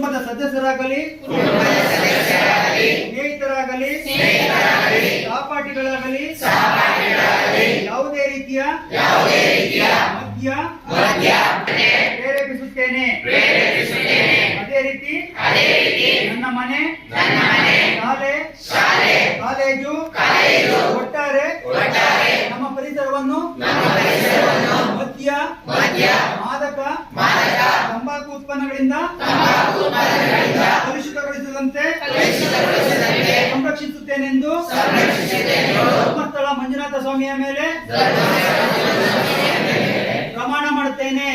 ಕುಟುಂಬದ ಸದಸ್ಯರಾಗಲಿ, ಸ್ನೇಹಿತರಾಗಲಿ, ಸಹಪಾಠಿಗಳಾಗಲಿ, ಯಾವುದೇ ರೀತಿಯ ಮದ್ಯ ಪ್ರೇರೇಪಿಸುತ್ತೇನೆ. ಅದೇ ರೀತಿ ನನ್ನ ಮನೆ, ಶಾಲೆ, ಕಾಲೇಜು, ಒಟ್ಟಾರೆ ನಮ್ಮ ಪರಿಸರವನ್ನು ಮದ್ಯ, ಮಾದಕ ತಂಬಾಕು ಉತ್ಪನ್ನಗಳಿಂದ ಕಲುಷಿತಗೊಳಿಸದಂತೆ ಸಂರಕ್ಷಿಸುತ್ತೇನೆಂದು ಧರ್ಮಸ್ಥಳ ಮಂಜುನಾಥ ಸ್ವಾಮಿಯ ಮೇಲೆ ಪ್ರಮಾಣ ಮಾಡುತ್ತೇನೆ.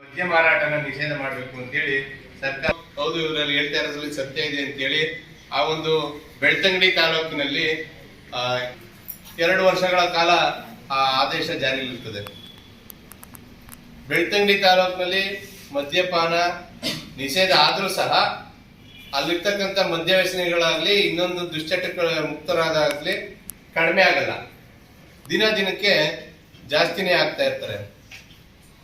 ಮದ್ಯ ಮಾರಾಟನ ನಿಷೇಧ ಮಾಡಬೇಕು ಅಂತೇಳಿ ಸರ್ಕಾರ ಹೌದು ಇವರಲ್ಲಿ ಹೇಳ್ತಾ ಇರೋದ್ರಲ್ಲಿ ಸತ್ಯ ಇದೆ ಅಂತೇಳಿ ಆ ಒಂದು ಬೆಳ್ತಂಗಡಿ ತಾಲೂಕಿನಲ್ಲಿ ಆ, ಎರಡು ವರ್ಷಗಳ ಕಾಲ ಆ ಆದೇಶ ಜಾರಿಯಲ್ಲಿರ್ತದೆ ಬೆಳ್ತಂಗಡಿ ತಾಲೂಕಿನಲ್ಲಿ ಮದ್ಯಪಾನ ನಿಷೇಧ ಆದರೂ ಸಹ ಅಲ್ಲಿರ್ತಕ್ಕಂಥ ಮದ್ಯ ವ್ಯಸನಿಗಳಾಗ್ಲಿ ಇನ್ನೊಂದು ದುಶ್ಚಟಗಳ ಮುಕ್ತರಾದಾಗಲಿ ಕಡಿಮೆ ಆಗಲ್ಲ. ದಿನ ದಿನಕ್ಕೆ ಜಾಸ್ತಿನೇ ಆಗ್ತಾ ಇರ್ತಾರೆ.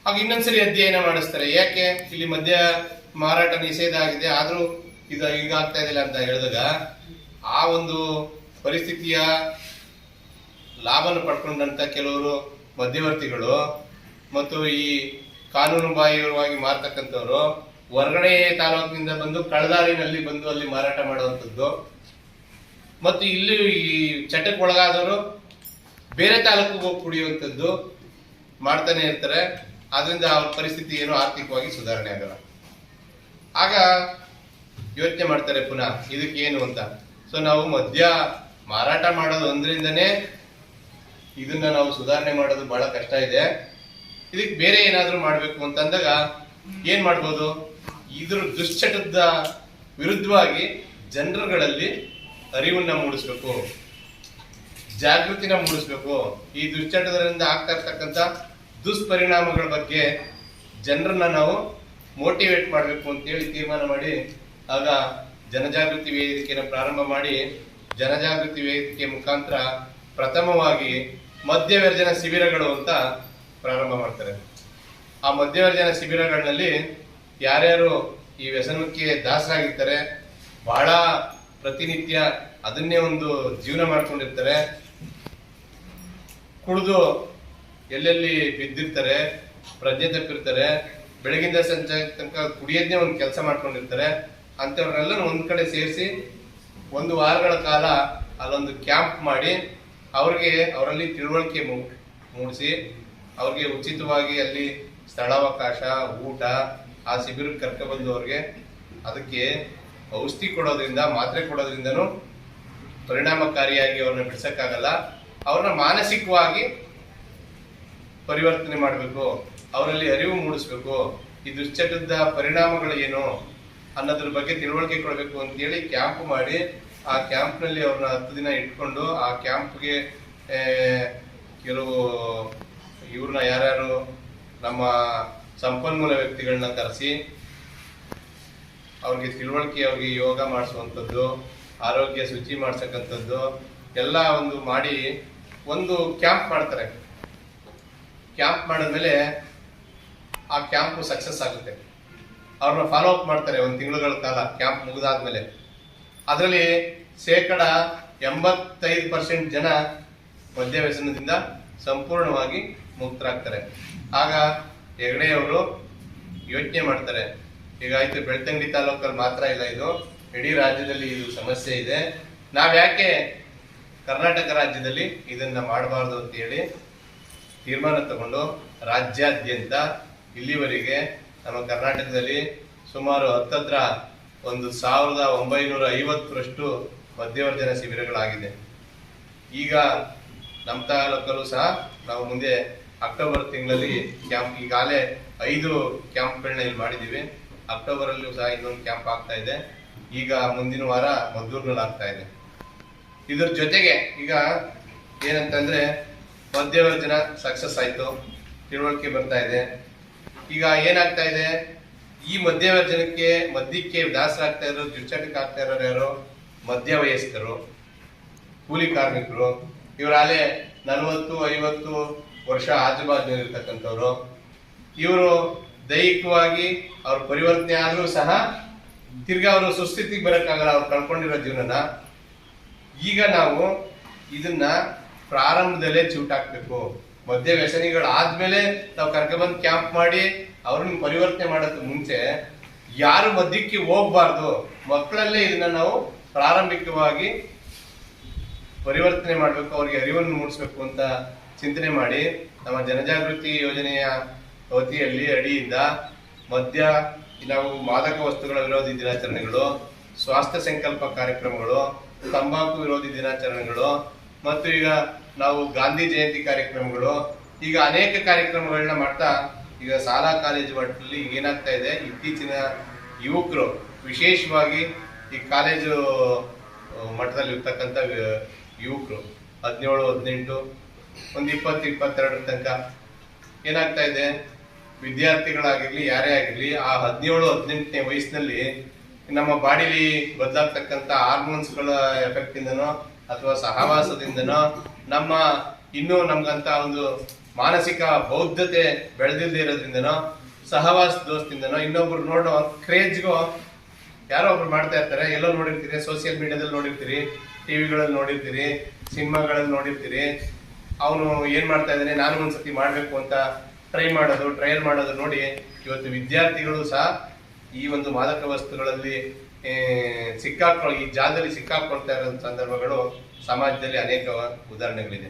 ಹಾಗೆ ಇನ್ನೊಂದ್ಸರಿ ಅಧ್ಯಯನ ಮಾಡಿಸ್ತಾರೆ. ಯಾಕೆ ಇಲ್ಲಿ ಮದ್ಯ ಮಾರಾಟ ನಿಷೇಧ ಆಗಿದೆ? ಆದರೂ ಇದು ಈಗ ಆಗ್ತಾ ಇದಿಲ್ಲ ಅಂತ ಹೇಳಿದಾಗ ಆ ಒಂದು ಪರಿಸ್ಥಿತಿಯ ಲಾಭನ ಪಡ್ಕೊಂಡಂತ ಕೆಲವರು ಮಧ್ಯವರ್ತಿಗಳು ಮತ್ತು ಈ ಕಾನೂನು ಬಾಹಿರವಾಗಿ ಮಾರ್ತಕ್ಕಂಥವ್ರು ಹೊರಗಡೆ ತಾಲೂಕಿನಿಂದ ಬಂದು ಕಳದಾರಿನಲ್ಲಿ ಬಂದು ಅಲ್ಲಿ ಮಾರಾಟ ಮಾಡುವಂಥದ್ದು. ಮತ್ತು ಇಲ್ಲಿ ಈ ಚಟಕ್ಕೆ ಒಳಗಾದವರು ಬೇರೆ ತಾಲೂಕಿಗೆ ಹೋಗಿ ಕುಡಿಯುವಂಥದ್ದು ಮಾಡ್ತಾನೆ ಇರ್ತಾರೆ. ಅದರಿಂದ ಅವ್ರ ಪರಿಸ್ಥಿತಿ ಏನು ಆರ್ಥಿಕವಾಗಿ ಸುಧಾರಣೆ ಆಗಲ್ಲ. ಆಗ ಯೋಚನೆ ಮಾಡ್ತಾರೆ ಪುನಃ ಇದಕ್ಕೆ ಏನು ಅಂತ. ಸೊ ನಾವು ಮದ್ಯ ಮಾರಾಟ ಮಾಡೋದು ಒಂದರಿಂದನೇ ಇದನ್ನ ನಾವು ಸುಧಾರಣೆ ಮಾಡೋದು ಬಹಳ ಕಷ್ಟ ಇದೆ. ಇದಕ್ಕೆ ಬೇರೆ ಏನಾದರೂ ಮಾಡಬೇಕು ಅಂತಂದಾಗ ಏನ್ ಮಾಡ್ಬೋದು? ಇದ್ರ ದುಶ್ಚಟದ ವಿರುದ್ಧವಾಗಿ ಜನರುಗಳಲ್ಲಿ ಅರಿವನ್ನ ಮೂಡಿಸ್ಬೇಕು. ಜಾಗೃತಿನ ಮೂಡಿಸ್ಬೇಕು. ಈ ದುಶ್ಚಟದಿಂದ ಆಗ್ತಾ ಇರ್ತಕ್ಕಂಥ ದುಷ್ಪರಿಣಾಮಗಳ ಬಗ್ಗೆ ಜನರನ್ನ ನಾವು ಮೋಟಿವೇಟ್ ಮಾಡಬೇಕು ಅಂತೇಳಿ ತೀರ್ಮಾನ ಮಾಡಿ, ಆಗ ಜನಜಾಗೃತಿ ವೇದಿಕೆಯನ್ನು ಪ್ರಾರಂಭ ಮಾಡಿ, ಜನಜಾಗೃತಿ ವೇದಿಕೆ ಮುಖಾಂತರ ಪ್ರಥಮವಾಗಿ ಮದ್ಯವರ್ಜನ ಶಿಬಿರಗಳು ಅಂತ ಪ್ರಾರಂಭ ಮಾಡ್ತಾರೆ. ಆ ಮಧ್ಯವರ್ಜನ ಶಿಬಿರಗಳಲ್ಲಿ ಯಾರ್ಯಾರು ಈ ವ್ಯಸನಕ್ಕೆ ದಾಸರಾಗಿರ್ತಾರೆ, ಬಹಳ ಪ್ರತಿನಿತ್ಯ ಅದನ್ನೇ ಒಂದು ಜೀವನ ಮಾಡ್ಕೊಂಡಿರ್ತಾರೆ, ಕುಡಿದು ಎಲ್ಲೆಲ್ಲಿ ಬಿದ್ದಿರ್ತಾರೆ, ಪ್ರಜ್ಞೆ ತಪ್ಪಿರ್ತಾರೆ, ಬೆಳಗಿಂದ ಸಂಜೆ ತನಕ ಕುಡಿಯೋದನ್ನೇ ಒಂದು ಕೆಲಸ ಮಾಡ್ಕೊಂಡಿರ್ತಾರೆ ಅಂಥವ್ರನ್ನೆಲ್ಲ ಒಂದು ಕಡೆ ಸೇರಿಸಿ ಒಂದು ವಾರಗಳ ಕಾಲ ಅಲ್ಲೊಂದು ಕ್ಯಾಂಪ್ ಮಾಡಿ ಅವ್ರಿಗೆ ಅವರಲ್ಲಿ ತಿಳುವಳಿಕೆ ಮೂಡಿಸಿ ಅವ್ರಿಗೆ ಉಚಿತವಾಗಿ ಅಲ್ಲಿ ಸ್ಥಳಾವಕಾಶ, ಊಟ, ಆ ಶಿಬಿರಕ್ಕೆ ಕರ್ಕೊಬಂದು ಅವ್ರಿಗೆ ಅದಕ್ಕೆ ಔಷಧಿ ಕೊಡೋದ್ರಿಂದ, ಮಾತ್ರೆ ಕೊಡೋದ್ರಿಂದನೂ ಪರಿಣಾಮಕಾರಿಯಾಗಿ ಅವ್ರನ್ನ ಬಿಡ್ಸೋಕ್ಕಾಗಲ್ಲ. ಅವ್ರನ್ನ ಮಾನಸಿಕವಾಗಿ ಪರಿವರ್ತನೆ ಮಾಡಬೇಕು. ಅವರಲ್ಲಿ ಅರಿವು ಮೂಡಿಸ್ಬೇಕು. ಈ ದುಶ್ಚಟದ ಪರಿಣಾಮಗಳು ಏನು ಅನ್ನೋದ್ರ ಬಗ್ಗೆ ತಿಳುವಳಿಕೆ ಕೊಡಬೇಕು ಅಂತೇಳಿ ಕ್ಯಾಂಪ್ ಮಾಡಿ, ಆ ಕ್ಯಾಂಪ್ನಲ್ಲಿ ಅವ್ರನ್ನ ಹತ್ತು ದಿನ ಇಟ್ಕೊಂಡು ಆ ಕ್ಯಾಂಪ್ಗೆ ಕೆಲವು ಇವ್ರನ್ನ ಯಾರ್ಯಾರು ನಮ್ಮ ಸಂಪನ್ಮೂಲ ವ್ಯಕ್ತಿಗಳನ್ನ ಕರೆಸಿ ಅವ್ರಿಗೆ ತಿಳುವಳಿಕೆ, ಅವ್ರಿಗೆ ಯೋಗ ಮಾಡಿಸುವಂಥದ್ದು, ಆರೋಗ್ಯ ಶುಚಿ ಮಾಡ್ಸಕ್ಕಂಥದ್ದು ಎಲ್ಲ ಒಂದು ಮಾಡಿ ಒಂದು ಕ್ಯಾಂಪ್ ಮಾಡ್ತಾರೆ. ಕ್ಯಾಂಪ್ ಮಾಡಿದ್ಮೇಲೆ ಆ ಕ್ಯಾಂಪ್ ಸಕ್ಸಸ್ ಆಗುತ್ತೆ. ಅವ್ರನ್ನ ಫಾಲೋ ಅಪ್ ಮಾಡ್ತಾರೆ ಒಂದು ತಿಂಗಳುಗಳ ಕಾಲ ಕ್ಯಾಂಪ್ ಮುಗಿದಾದ್ಮೇಲೆ. ಅದರಲ್ಲಿ ಶೇಕಡ ಎಂಬತ್ತೈದು ಪರ್ಸೆಂಟ್ ಜನ ಮದ್ಯ ವ್ಯಸನದಿಂದ ಸಂಪೂರ್ಣವಾಗಿ ಮುಕ್ತರಾಗ್ತಾರೆ. ಆಗ ಹೆಗಡೆಯವರು ಯೋಚನೆ ಮಾಡ್ತಾರೆ ಈಗ ಆಯ್ತು ಬೆಳ್ತಂಗಡಿ ತಾಲೂಕಲ್ಲಿ ಮಾತ್ರ ಇಲ್ಲ ಇದು. ಇಡೀ ರಾಜ್ಯದಲ್ಲಿ ಇದು ಸಮಸ್ಯೆ ಇದೆ. ನಾವ್ ಯಾಕೆ ಕರ್ನಾಟಕ ರಾಜ್ಯದಲ್ಲಿ ಇದನ್ನ ಮಾಡಬಾರ್ದು ಅಂತ ಹೇಳಿ ತೀರ್ಮಾನ ತಗೊಂಡು ರಾಜ್ಯಾದ್ಯಂತ ಇಲ್ಲಿವರೆಗೆ ನಮ್ಮ ಕರ್ನಾಟಕದಲ್ಲಿ ಸುಮಾರು ಹತ್ತತ್ರ ಒಂದು ಸಾವಿರದ ಒಂಬೈನೂರ ಐವತ್ತರಷ್ಟು ಮಧ್ಯವರ್ಜನ ಶಿಬಿರಗಳಾಗಿದೆ. ಈಗ ನಮ್ಮ ತಾಲೂಕಲ್ಲೂ ಸಹ ನಾವು ಮುಂದೆ ಅಕ್ಟೋಬರ್ ತಿಂಗಳಲ್ಲಿ ಕ್ಯಾಂಪ್, ಈಗಾಗಲೇ ಐದು ಕ್ಯಾಂಪ್ಗಳನ್ನ ಇಲ್ಲಿ ಮಾಡಿದ್ದೀವಿ. ಅಕ್ಟೋಬರಲ್ಲೂ ಸಹ ಇನ್ನೊಂದು ಕ್ಯಾಂಪ್ ಆಗ್ತಾ ಇದೆ. ಈಗ ಮುಂದಿನ ವಾರ ಮದ್ದೂರ್ನಲ್ಲಿ ಆಗ್ತಾ ಇದೆ. ಇದ್ರ ಜೊತೆಗೆ ಈಗ ಏನಂತಂದ್ರೆ ಮಧ್ಯವರ್ಜನ ಸಕ್ಸಸ್ ಆಯ್ತು. ತಿಳುವಳಿಕೆ ಬರ್ತಾ ಇದೆ. ಈಗ ಏನಾಗ್ತಾ ಇದೆ? ಈ ಮಧ್ಯವರ್ಜನಕ್ಕೆ ಮದ್ಯಕ್ಕೆ ದಾಸರಾಗ್ತಾ ಇರೋ ದುಚ್ಚಟಕ್ಕೆ ಆಗ್ತಾ ಇರೋರು ಯಾರು? ಮಧ್ಯ ವಯಸ್ಕರು ಕೂಲಿ ಕಾರ್ಮಿಕರು. ಇವರಾಲೆ ನಲವತ್ತು, ಐವತ್ತು ವರ್ಷ ಆಜುಬಾಜು ಇರ್ತಕ್ಕಂಥವ್ರು ಇವರು ದೈಹಿಕವಾಗಿ ಅವ್ರ ಪರಿವರ್ತನೆ ಆದರೂ ಸಹ ತಿರ್ಗಾ ಅವರು ಸುಸ್ಥಿತಿಗೆ ಬರೋಕ್ಕಾಗಲ್ಲ, ಅವ್ರು ಕಳ್ಕೊಂಡಿರೋ ಜೀವನನ. ಈಗ ನಾವು ಇದನ್ನ ಪ್ರಾರಂಭದಲ್ಲೇ ಚೂಟಾಕ್ಬೇಕು ಮದ್ಯ ವ್ಯಸನಿಗಳು ಆದ್ಮೇಲೆ ನಾವು ಕರ್ಕೊಂಡ್ಬಂದು ಕ್ಯಾಂಪ್ ಮಾಡಿ ಅವ್ರನ್ನ ಪರಿವರ್ತನೆ ಮಾಡೋದ್ ಮುಂಚೆ ಯಾರು ಮದ್ಯಕ್ಕೆ ಹೋಗ್ಬಾರ್ದು. ಮಕ್ಕಳಲ್ಲೇ ಇದನ್ನ ನಾವು ಪ್ರಾರಂಭಿಕವಾಗಿ ಪರಿವರ್ತನೆ ಮಾಡಬೇಕು, ಅವರಿಗೆ ಅರಿವನ್ನು ಮೂಡಿಸಬೇಕು ಅಂತ ಚಿಂತನೆ ಮಾಡಿ ನಮ್ಮ ಜನಜಾಗೃತಿ ಯೋಜನೆಯ ವತಿಯಲ್ಲಿ ಅಡಿಯಿಂದ ಮದ್ಯ ನಾವು ಮಾದಕ ವಸ್ತುಗಳ ವಿರೋಧಿ ದಿನಾಚರಣೆಗಳು, ಸ್ವಾಸ್ಥ್ಯ ಸಂಕಲ್ಪ ಕಾರ್ಯಕ್ರಮಗಳು, ತಂಬಾಕು ವಿರೋಧಿ ದಿನಾಚರಣೆಗಳು, ಮತ್ತು ಈಗ ನಾವು ಗಾಂಧಿ ಜಯಂತಿ ಕಾರ್ಯಕ್ರಮಗಳು. ಈಗ ಅನೇಕ ಕಾರ್ಯಕ್ರಮಗಳನ್ನ ಮಾಡ್ತಾ ಈಗ ಶಾಲಾ ಕಾಲೇಜು ಮಟ್ಟದಲ್ಲಿ ಏನಾಗ್ತಾ ಇದೆ, ಇತ್ತೀಚಿನ ಯುವಕರು ವಿಶೇಷವಾಗಿ ಈ ಕಾಲೇಜು ಮಟ್ಟದಲ್ಲಿ ಇರ್ತಕ್ಕಂಥ ಯುವಕರು ಹದಿನೇಳು, ಹದಿನೆಂಟು, ಒಂದು ಇಪ್ಪತ್ತು ಇಪ್ಪತ್ತೆರಡರ ತನಕ. ಏನಾಗ್ತಾ ಇದೆ? ವಿದ್ಯಾರ್ಥಿಗಳಾಗಿರಲಿ, ಯಾರೇ ಆಗಿರಲಿ, ಆ ಹದಿನೇಳು, ಹದಿನೆಂಟನೇ ವಯಸ್ಸಿನಲ್ಲಿ ನಮ್ಮ ಬಾಡಿಲಿ ಬದಲಾಗ್ತಕ್ಕಂಥ ಹಾರ್ಮೋನ್ಸ್ಗಳ ಎಫೆಕ್ಟ್ ಇಂದನೋ ಅಥವಾ ಸಹವಾಸದಿಂದನೋ ನಮ್ಮ ಇನ್ನೂ ನಮ್ಗಂತ ಒಂದು ಮಾನಸಿಕ ಬೌದ್ಧತೆ ಬೆಳೆದಿಲ್ಲದೆ ಇರೋದ್ರಿಂದನೋ, ಸಹವಾಸ ದೋಸ್ತಿಂದನೋ ಇನ್ನೊಬ್ರು ನೋಡೋ ಕ್ರೇಜ್ಗೂ ಯಾರೋ ಒಬ್ರು ಮಾಡ್ತಾ ಇರ್ತಾರೆ ಎಲ್ಲೋ ನೋಡಿರ್ತೀರಿ ಸೋಷಿಯಲ್ ಮೀಡಿಯಾದಲ್ಲಿ ನೋಡಿರ್ತೀರಿ ಟಿವಿಗಳಲ್ಲಿ ನೋಡಿರ್ತೀರಿ ಸಿನಿಮಾಗಳಲ್ಲಿ ನೋಡಿರ್ತೀರಿ ಅವನು ಏನ್ ಮಾಡ್ತಾ ಇದ್ದಾನೆ ನಾನು ಒಂದ್ಸತಿ ಮಾಡ್ಬೇಕು ಅಂತ ಟ್ರೈ ಮಾಡೋದು ಟ್ರಯಲ್ ಮಾಡೋದು ನೋಡಿ ಇವತ್ತು ವಿದ್ಯಾರ್ಥಿಗಳು ಸಹ ಈ ಒಂದು ಮಾದಕ ವಸ್ತುಗಳಲ್ಲಿ ಆ, ಸಿಕ್ಕಾಕೊಳ್ ಈ ಜಾಲದಲ್ಲಿ ಸಿಕ್ಕಾಕೊಳ್ತಾ ಇರೋ ಸಂದರ್ಭಗಳು ಸಮಾಜದಲ್ಲಿ ಅನೇಕ ಉದಾಹರಣೆಗಳಿದೆ.